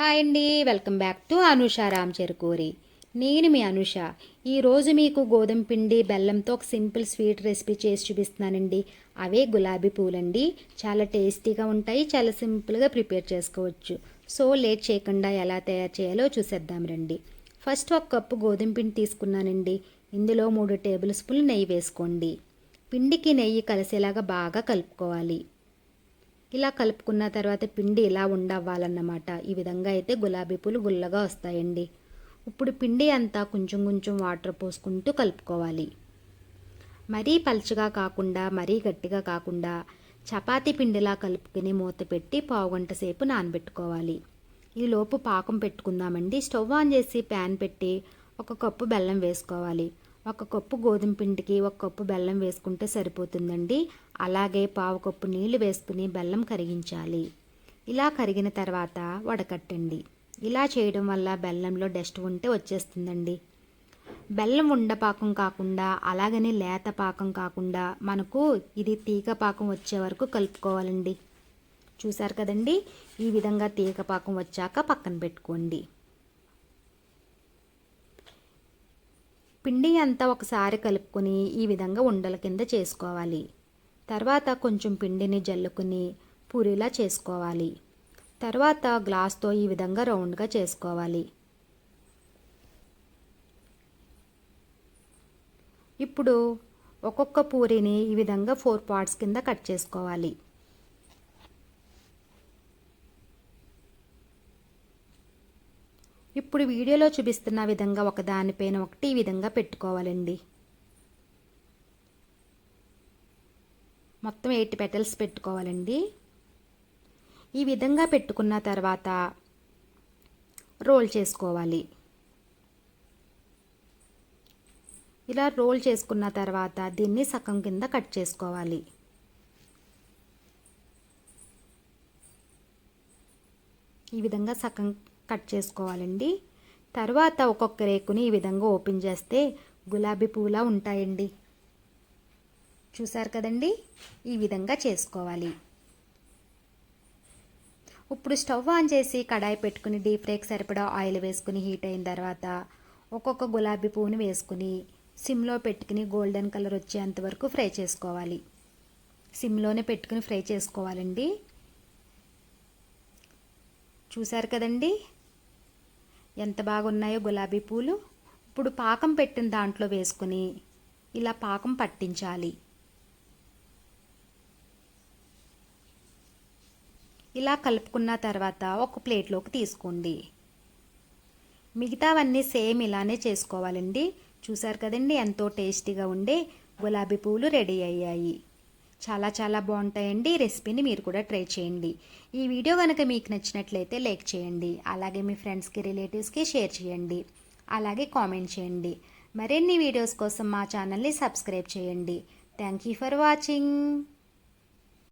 Hi అండి. Welcome back to Anusha Ram Cherukuri. నేను మీ అనుష. ఈరోజు మీకు గోధుమ పిండి బెల్లంతో ఒక సింపుల్ స్వీట్ రెసిపీ చేసి చూపిస్తున్నానండి. అవే గులాబీ పూలండి. చాలా టేస్టీగా ఉంటాయి చాలా సింపుల్గా ప్రిపేర్ చేసుకోవచ్చు. సో లేట్ చేయకుండా ఎలా తయారు చేయాలో చూసేద్దాం రండి. ఫస్ట్ ఒక కప్పు గోధుమ పిండి తీసుకున్నానండి. ఇందులో మూడు టేబుల్ స్పూన్లు నెయ్యి వేసుకోండి. పిండికి నెయ్యి కలిసేలాగా బాగా కలుపుకోవాలి. ఇలా కలుపుకున్న తర్వాత పిండి ఇలా ఉండవ్వాలన్నమాట. ఈ విధంగా అయితే గులాబీ పూలు గుల్లగా వస్తాయండి. ఇప్పుడు పిండి అంతా కొంచెం కొంచెం వాటర్ పోసుకుంటూ కలుపుకోవాలి. మరీ పలుచగా కాకుండా మరీ గట్టిగా కాకుండా చపాతీ పిండిలా కలుపుకొని మూత పెట్టి పావుగంట సేపు నానబెట్టుకోవాలి. ఈలోపు పాకం పెట్టుకుందామండి. స్టవ్ ఆన్ చేసి ప్యాన్ పెట్టి ఒక కప్పు బెల్లం వేసుకోవాలి. ఒక కప్పు గోధుమ పిండికి ఒక కప్పు బెల్లం వేసుకుంటే సరిపోతుందండి. అలాగే పావు కప్పు నీళ్ళు వేసుకుని బెల్లం కరిగించాలి. ఇలా కరిగిన తర్వాత వడకట్టండి. ఇలా చేయడం వల్ల బెల్లంలో డస్ట్ ఉంటే వచ్చేస్తుందండి. బెల్లం ఉండపాకం కాకుండా అలాగని లేత పాకం కాకుండా మనకు ఇది తీగ పాకం వచ్చే వరకు కలుపుకోవాలండి. చూసారు కదండి? ఈ విధంగా తీగ పాకం వచ్చాక పక్కన పెట్టుకోండి. పిండి అంతా ఒకసారి కలుపుకొని ఈ విధంగా ఉండల కింద చేసుకోవాలి. తర్వాత కొంచెం పిండిని జల్లుకుని పూరిలా చేసుకోవాలి. తర్వాత గ్లాస్తో ఈ విధంగా రౌండ్గా చేసుకోవాలి. ఇప్పుడు ఒక్కొక్క పూరిని ఈ విధంగా ఫోర్ పార్ట్స్ కింద కట్ చేసుకోవాలి. ఇప్పుడు వీడియోలో చూపిస్తున్న విధంగా ఒకదానిపైన ఒకటి ఈ విధంగా పెట్టుకోవాలండి. మొత్తం ఎయిట్ పెటల్స్ పెట్టుకోవాలండి. ఈ విధంగా పెట్టుకున్న తర్వాత రోల్ చేసుకోవాలి. ఇలా రోల్ చేసుకున్న తర్వాత దీన్ని సగం కింద కట్ చేసుకోవాలి. ఈ విధంగా సగం కట్ చేసుకోవాలండి. తర్వాత ఒక్కొక్క రేకుని ఈ విధంగా ఓపెన్ చేస్తే గులాబీ పూలా ఉంటాయండి. చూసారు కదండి? ఈ విధంగా చేసుకోవాలి. ఇప్పుడు స్టవ్ ఆన్ చేసి కడాయి పెట్టుకుని డీప్ ఫ్రైకి సరిపడా ఆయిల్ వేసుకుని హీట్ అయిన తర్వాత ఒక్కొక్క గులాబీ పువ్వుని వేసుకుని సిమ్లో పెట్టుకుని గోల్డెన్ కలర్ వచ్చేంత వరకు ఫ్రై చేసుకోవాలి. సిమ్లోనే పెట్టుకుని ఫ్రై చేసుకోవాలండి. చూసారు కదండి? ఎంత బాగున్నాయో గులాబీ పూలు? ఇప్పుడు పాకం పెట్టిన దాంట్లో వేసుకుని ఇలా పాకం పట్టించాలి. ఇలా కలుపుకున్న తర్వాత ఒక ప్లేట్లోకి తీసుకోండి. మిగతావన్నీ సేమ్ ఇలానే చేసుకోవాలండి. చూసారు కదండి? ఎంతో టేస్టీగా ఉండే గులాబీ పూలు రెడీ అయ్యాయి. చాలా చాలా బాగుంటాయండి ఈ రెసిపీని మీరు కూడా ట్రై చేయండి. ఈ వీడియో కనుక మీకు నచ్చినట్లయితే లైక్ చేయండి. అలాగే మీ ఫ్రెండ్స్కి రిలేటివ్స్కి షేర్ చేయండి. అలాగే కామెంట్ చేయండి. మరిన్ని వీడియోస్ కోసం మా ఛానల్ని సబ్స్క్రైబ్ చేయండి. Thank you for watching.